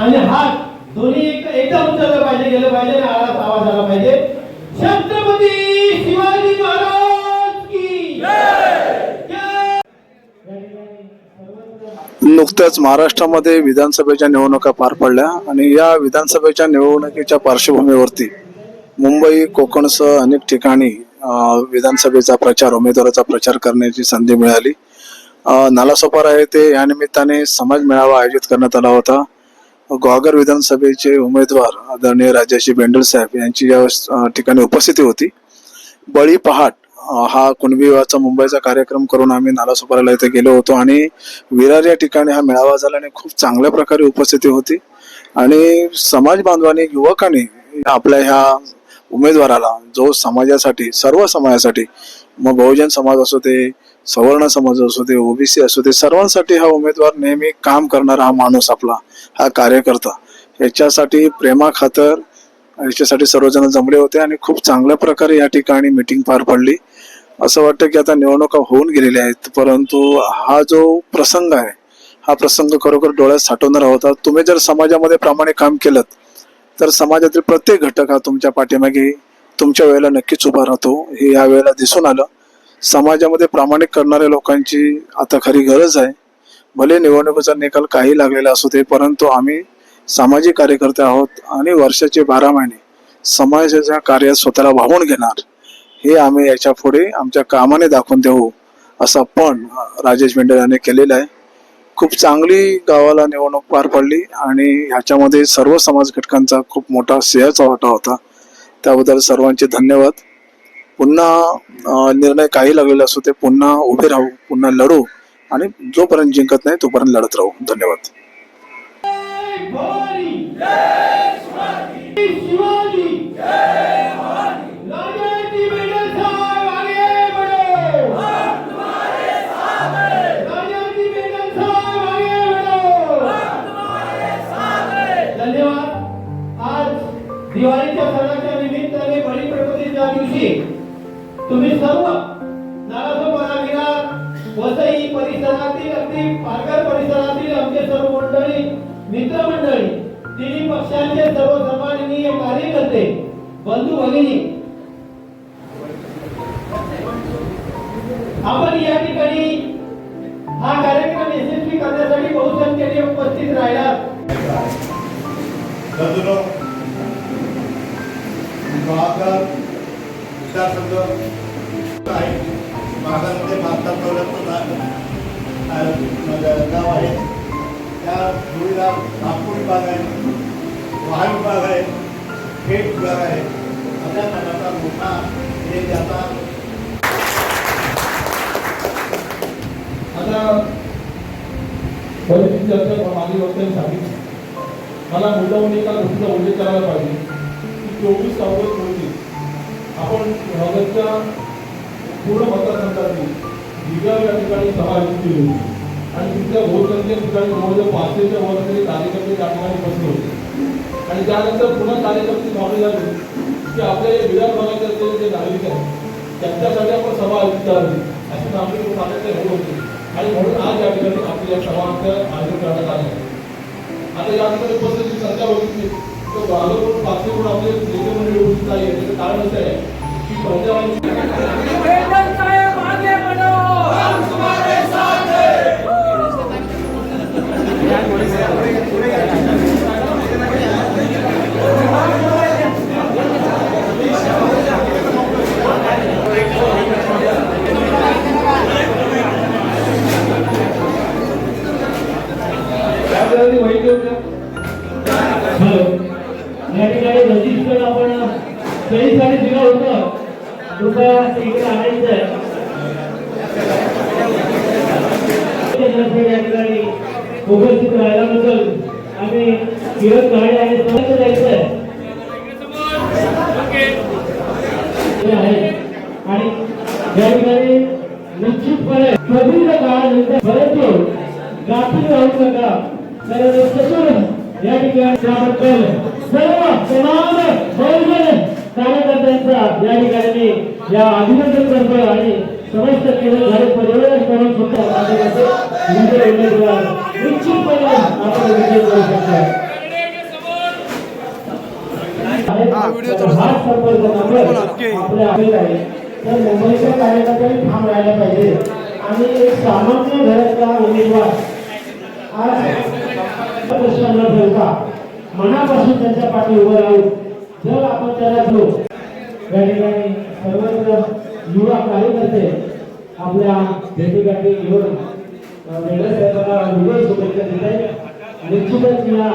आणि हात दोन्ही एक एकदम उचललं पाहिजे गेलं पाहिजे आणि आवाज आवाज आला पाहिजे. छत्रपती शिवाजी महाराज की नुकत्याच महाराष्ट्रामध्ये विधानसभेच्या निवडणुका पार पडल्या आणि या विधानसभेच्या निवडणुकीच्या पार्श्वभूमीवरती मुंबई कोकणसह अनेक ठिकाणी विधानसभेचा प्रचार उमेदवाराचा प्रचार करण्याची संधी मिळाली. नालासोपारा येथे या निमित्ताने समाज मेळावा आयोजित करण्यात आला होता. ग्वागर विधानसभेचे उमेदवार आदरणीय राजाशी बेंडल साहेब यांची या ठिकाणी उपस्थिती होती. बळी पहाट हा कुणबीवाचा मुंबईचा कार्यक्रम करून आम्ही नालासोपाराला इथे गेलो होतो आणि विरार या ठिकाणी हा मेळावा झाला आणि खूप चांगल्या प्रकारे उपस्थिती होती. आणि समाज बांधवांनी युवकांनी आपल्या ह्या उमेदवाराला जो समाजासाठी सर्व समाजासाठी मग बहुजन समाज असू दे सवर्ण समाज असू दे ओबीसी असू दे सर्वांसाठी हा उमेदवार नेहमी काम करणारा हा माणूस आपला हा कार्यकर्ता. याच्यासाठी प्रेमाखातर याच्यासाठी सर्वजण जमले होते आणि खूप चांगल्या प्रकारे या ठिकाणी मिटिंग पार पडली. असं वाटतं की आता निवडणुका होऊन गेलेल्या आहेत परंतु हा जो प्रसंग आहे हा प्रसंग खरोखर डोळ्यात साठवणारा होता. तुम्ही जर समाजामध्ये प्रामाणिक काम केलं तर समाजातील प्रत्येक घटक हा तुमच्या पाठीमागे तुमच्या वेळेला नक्कीच उभा राहतो. हे या वेळेला दिसून आलं. समाजामध्ये प्रामाणिक करणाऱ्या लोकांची आता खरी गरज आहे. भले निवडणुकीचा निकाल काही लागलेला असू दे परंतु आम्ही सामाजिक कार्यकर्ते आहोत आणि वर्षाचे बारा महिने समाजाच्या कार्यात स्वतःला वाहून घेणार. हे आम्ही याच्यापुढे आमच्या कामाने दाखवून देऊ असा पण राजेश मेंढे यांनी केलेला आहे. खूप चांगली गावाला निवडणूक पार पडली आणि ह्याच्यामध्ये सर्व समाज घटकांचा खूप मोठा सिंहाचा वाटा होता. त्याबद्दल सर्वांचे धन्यवाद. पुन्हा निर्णय काही लागलेला असो ते पुन्हा उभे राहू पुन्हा लढू आणि जोपर्यंत जिंकत नाही तोपर्यंत लढत राहू. धन्यवाद. दिवाळीच्या सणाच्या निमित्ताने बळीप्रतिपदेच्या दिवशी तुम्ही सर्व नारायणपाडा वसई परिसरातील अगदी पालघर परिसरातील आमचे सर्व मंडळी मित्रमंडळी तिन्ही पक्षांचे सर्व सन्माननीय कार्यकर्ते बंधू भगिनी आपण या ठिकाणी हा कार्यक्रम यशस्वी करण्यासाठी बहुसंख्येने उपस्थित राहिला गजरो विचारसंघ आहे. भागामध्ये भारतात दौऱ्याचं गाव आहे. त्या जोडीला नागपूर विभाग आहे वाहन विभाग आहे खेड विभाग आहे. अशा प्रकारचा मोठा हे त्याचा आता बरेच चर्चा मागील वक्त्यांनी सांगितली मला मुद्दाहून एका गोष्टीचा उल्लेख करायला पाहिजे. चोवीस ऑगस्ट रोजी आपण नगरच्या पूर्ण मतदारसंघातली दिगाव या ठिकाणी सभा आयोजित केली होती. आणि तिथल्या बहुसंख्य ठिकाणी जवळजवळ पाचशेच्या वर तरी कार्यकर्ते त्या ठिकाणी बसले होते. आणि त्यानंतर पुन्हा कार्यकर्ते भावने झाले. की आपल्या या विधान भागाचे जे नागरिक आहेत त्यांच्यासाठी आपण सभा आयोजित करावी अशी मागणी मान्यता होत होती. आणि म्हणून आज या ठिकाणी आपली या सभांचं आयोजन करण्यात आली आता यानंतर उपस्थित संख्या बघितली. तर बाजूकडून पाचशे म्हणून आपले नेते मंडळी उपस्थित आहे. त्याचं कारण असं आहे की पंजाब कृपया इकडे आणायचं. या ठिकाणी उपस्थित राहिल्याबद्दल आम्ही किरण काळे आणि समज द्यायचं आहे. आणि या ठिकाणी निश्चितपणे प्रदीर्घ काळानंतर परंतु गाठी राहू नका कारण ससून या ठिकाणी त्याबद्दल सर्व समान बहुजन कार्यकर्त्यांचा या ठिकाणी या अभिनंदन करतो आणि समस्त केंद्र भारत परिवारास करून सुद्धा आपण विजय करू शकतो. आहे. तर मुंबईच्या कार्यकर्त्यांनी ठाम राहायला पाहिजे. आणि सामान्य घरातला उमेदवार आज प्रश्न न ठेवता मनापासून त्यांच्या पाठी उभं राहून जर आपण त्याला घेऊ या ठिकाणी सर्वत्र युवा कार्यकर्ते आपल्या भेटीगाठी घेऊन वेगळ्या साहेबांना विजय शुभेच्छा देत आहेत. निश्चितच या